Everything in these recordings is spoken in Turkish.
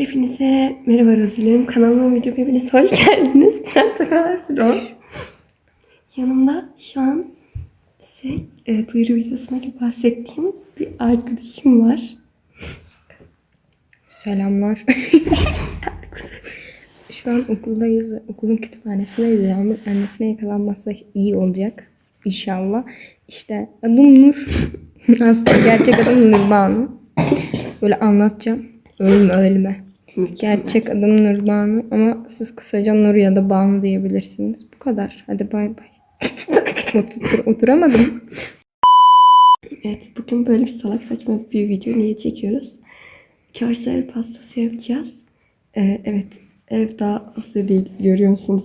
Hepinize merhaba Rozilerim. Kanalıma video hepiniz hoş geldiniz. Ben Takar Ro. Yanımda şu an size e, duyuru videosuna gibi bahsettiğim bir arkadaşım var. Selamlar. Şu an okuldayız. Okulun kütüphanesindeyiz. Yağmur annesine yakalanmazsa iyi olacak. İnşallah. İşte adım Nur. Aslında gerçek adım Nur Banu. Böyle anlatacağım. Ölme ölme. Gerçek adım Nur Banu ama siz kısaca Nur ya da Banu diyebilirsiniz. Bu kadar. Hadi bay bay. Otur, oturamadım. Evet bugün böyle bir salak saçma bir video niye çekiyoruz? Körsel pastası yapacağız. Ee, evet ev daha hazır değil görüyorsunuz.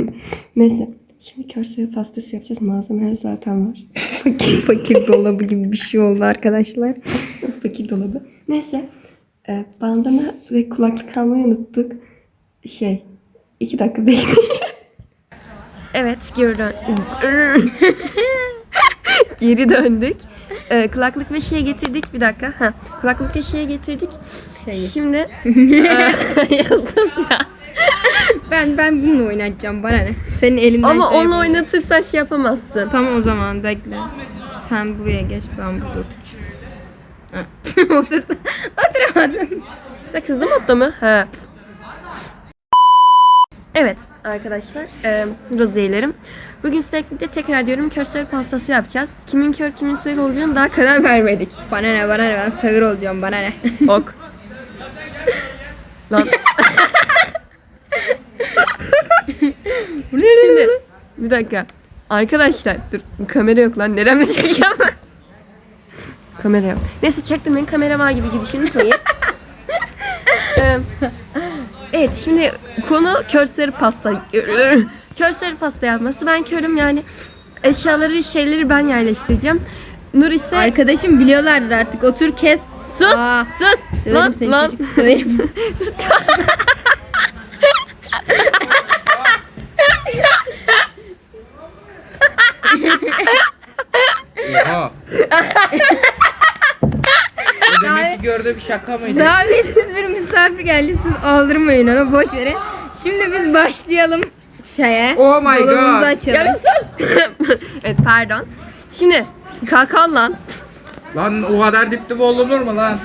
Neyse şimdi körsel pastası yapacağız. Malzemeler zaten var. Fakir fakir dolabı gibi bir şey oldu arkadaşlar. Fakir dolabı. Neyse. E, bandana ve kulaklık almayı unuttuk. Şey. iki dakika bekleyin. evet geri dön. geri döndük. E, kulaklık ve şey getirdik. Bir dakika. Ha, kulaklık ve şey getirdik. Şeyi. Şimdi e, yazsız ya. Ben ben bununla oynayacağım bana ne? Senin elinden Ama şey onu yapayım. oynatırsan şey yapamazsın. Tamam o zaman bekle. Sen buraya geç ben burada oturacağım. Ha. Otur. Oturamadın. Da kızdı modda mı? He. Evet arkadaşlar, e, rozeylerim. Bugün size tekrar diyorum körsel pastası yapacağız. Kimin kör kimin sığır olacağını daha karar vermedik. Bana ne bana ne ben sağır olacağım bana ne. Ok. Lan. Şimdi bir dakika. Arkadaşlar dur kamera yok lan neremle çekeceğim ben? Kamera yok. Neyse çektim ben kamera var gibi gidişini koyayım. Ee, evet şimdi konu körseri pasta. körseri pasta yapması. Ben körüm yani eşyaları şeyleri ben yerleştireceğim. Nur ise Arkadaşım biliyorlardır artık otur kes. sus Aa, sus döverim lan seni lan çocuk, döverim. sus Oha. Demek ki gördüğü bir şaka mıydı? Davetsiz bir misafir geldi siz aldırmayın onu boş verin. Şimdi biz başlayalım şeye. Oh my Dolabımızı God. açalım. Ya bir sus. evet pardon. Şimdi kalkan lan. Lan o kadar dip dip olunur mu lan?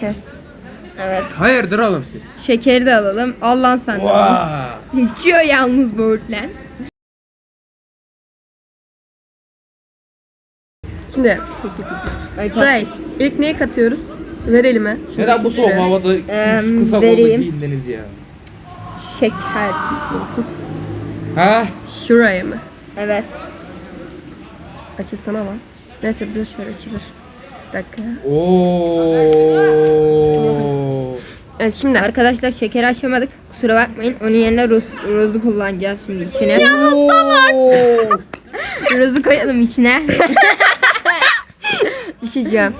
Kes. Evet. Hayırdır oğlum siz? Şekeri de alalım. Al lan sen de. Vaa. Uçuyor yalnız böğürtlen. Şimdi Sıray. İlk neyi katıyoruz? Ver elime. Neden bu soğuk havada Em, kısa kollu vereyim. giyindiniz ya? Şeker çocuğum tut. Ha? Şuraya mı? Evet. Açılsana lan. Neyse dur şöyle açılır. Bir dakika. Oo. Evet şimdi. Arkadaşlar şekeri açamadık. Kusura bakmayın. Onun yerine roz, rozu kullanacağız şimdi içine. Oo. rozu koyalım içine. Bir şey diyeceğim.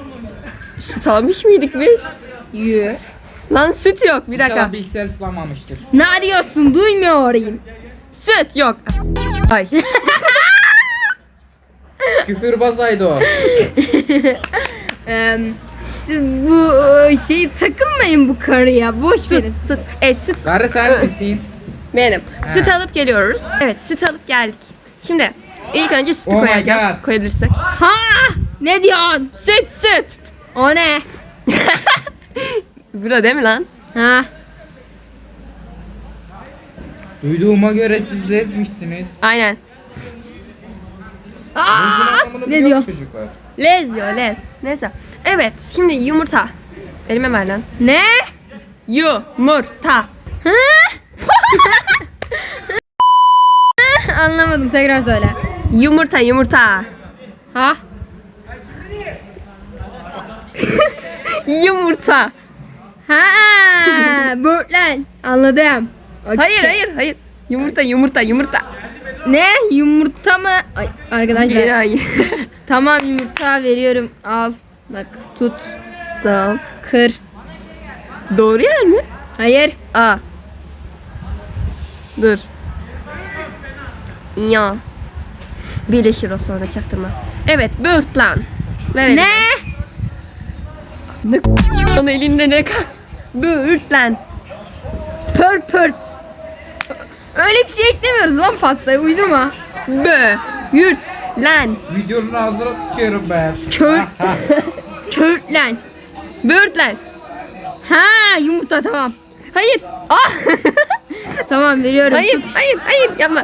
Süt almış mıydık biz? Yü. Lan süt yok. Bir dakika. İnşallah bilgisayar ıslanmamıştır. Ne diyorsun? Duymuyorum. Süt yok. Ay. Küfürbazaydı o. Ee, siz bu e, şeyi takılmayın bu karıya. Boş süt, verin. süt. Evet süt Karı sen misin? benim. Süt alıp geliyoruz. Evet süt alıp geldik. Şimdi ilk önce sütü Oh my koyacağız. God. Koyabilirsek. Ha! Ne diyorsun? Süt süt. O ne? Bura değil mi lan? Ha? Duyduğuma göre siz lezmişsiniz. Aynen. Aa! Ne diyor? çocuklar? Lez diyor lez. Neyse. Evet şimdi yumurta. Elime ver lan. Ne? Yumurta. Anlamadım. Tekrar söyle. Yumurta yumurta. Ha? Yumurta. Ha! Böğürtlen. Anladım. Okey. Hayır hayır hayır. Yumurta yumurta yumurta. Ne? Yumurta mı? Ay, arkadaşlar. Geri hayır. Tamam yumurta veriyorum. Al. Bak tut. Sağ ol. Kır. Doğru yer mi? Hayır. Aa. Dur. Ya. Birleşir o sonra çaktırma. Evet böğürt lan. Ver elime. Ne? Ne Onun elinde ne kal? Böğürtlen. Pört pört. Öyle bir şey eklemiyoruz lan pastaya uydurma. Böğürtlen. Videonun ağzına sıçıyorum be. Kör. Körtlen. Böğürtlen. Ha yumurta tamam. Hayır. Ah. Tamam veriyorum. hayır, Tut. hayır, hayır yapma.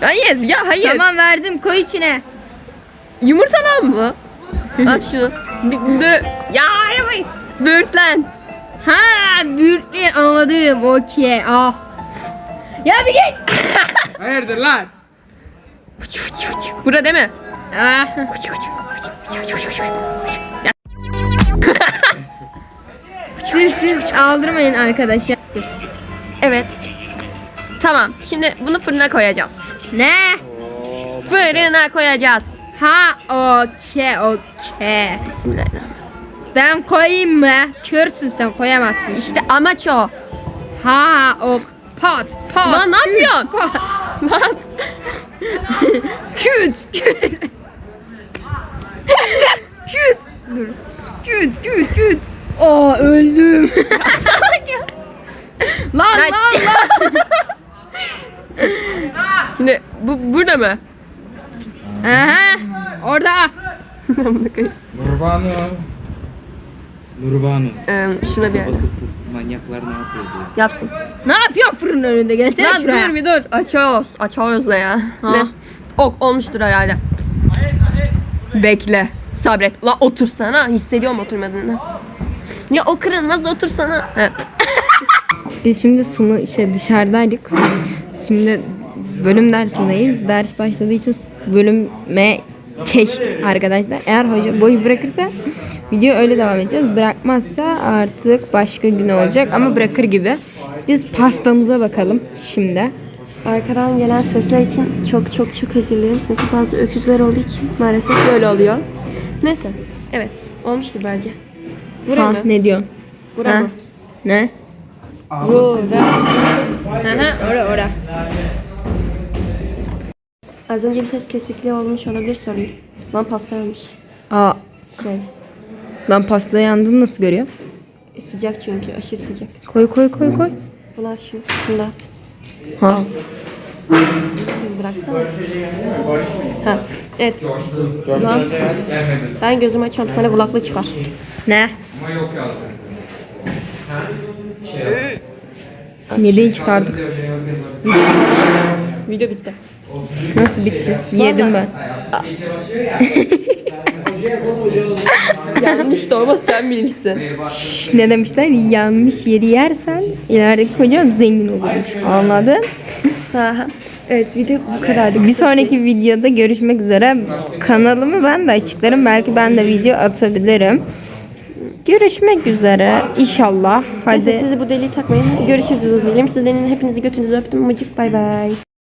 Hayır, ya hayır. Tamam verdim koy içine. Yumurta lan bu. At şunu. B- bö- ya yapmayın. Böğürtlen. Ha büyütleyin anladım okey ah. Ya bir git. Hayırdır lan? Bura değil mi? Ah. siz siz aldırmayın arkadaşlar. Evet. Tamam. Şimdi bunu fırına koyacağız. Ne? Fırına koyacağız. Ha okey okey. Bismillahirrahmanirrahim. Ben koyayım mı? Körsün sen koyamazsın. İşte amaç o. Ha ok pat pat. Lan ne küt, yapıyorsun? Pat. Lan. Küt küt. küt. Dur. Küt küt küt. Aa öldüm. Lan. lan lan. Şimdi bu burada mı? Aha. Orada. Nurbanu. Nurbanu. Ee, şuna bir Bakıp bu manyaklar ne yapıyor diye. yapsın. Ne yapıyor fırın önünde? Gelsene Lan şuraya. dur bir dur. Açıyoruz. Açıyoruz da ya. Ha. Neyse. Ok olmuştur herhalde. Bekle. Sabret. La otursana. Hissediyorum oturmadığını. Ya o kırılmaz otursana. Biz şimdi sınıf şey dışarıdaydık. Şimdi bölüm dersindeyiz. Ders başladığı için bölüme geçtik arkadaşlar. Eğer hoca boyu bırakırsa video öyle devam edeceğiz. Bırakmazsa artık başka gün olacak ama bırakır gibi. Biz pastamıza bakalım şimdi. Arkadan gelen sesler için çok çok çok özür dilerim. Sınıfta bazı öküzler olduğu için maalesef böyle oluyor. Neyse. Evet. Olmuştur bence. Buraya Ha mı? ne diyorsun? Buraya Ha? mı? Ne? Aha, ora ora. Az önce bir ses kesikliği olmuş olabilir sorayım. Lan pasta olmuş. Aa, Şey. lan pasta yandığını nasıl görüyor? Sıcak çünkü. Aşırı sıcak. Koy koy koy koy. Bunu al şunu. Şunu da al. Ha. Bıraksana. Ha. Evet. Lan. Ben gözümü açıyorum. Sana kulaklığı çıkar. Ne? Ama yok yazdı. Yediği çıkardık. Video bitti. Nasıl bitti? Yedim ben. Yanlış da ama sen bilirsin. Şş, ne demişler? Yanmış yeri yersen ilerideki kocan zengin olurmuş. Anladın? Aha. Evet video bu kadardı. Bir sonraki videoda görüşmek üzere. Kanalımı ben de açıklarım. Belki ben de video atabilirim. Görüşmek üzere. İnşallah. Neyse Hadi. sizi bu deliği takmayın. Görüşürüz dilerim. Sizlerin hepinizi götünüzü öptüm. Mucik bay bay.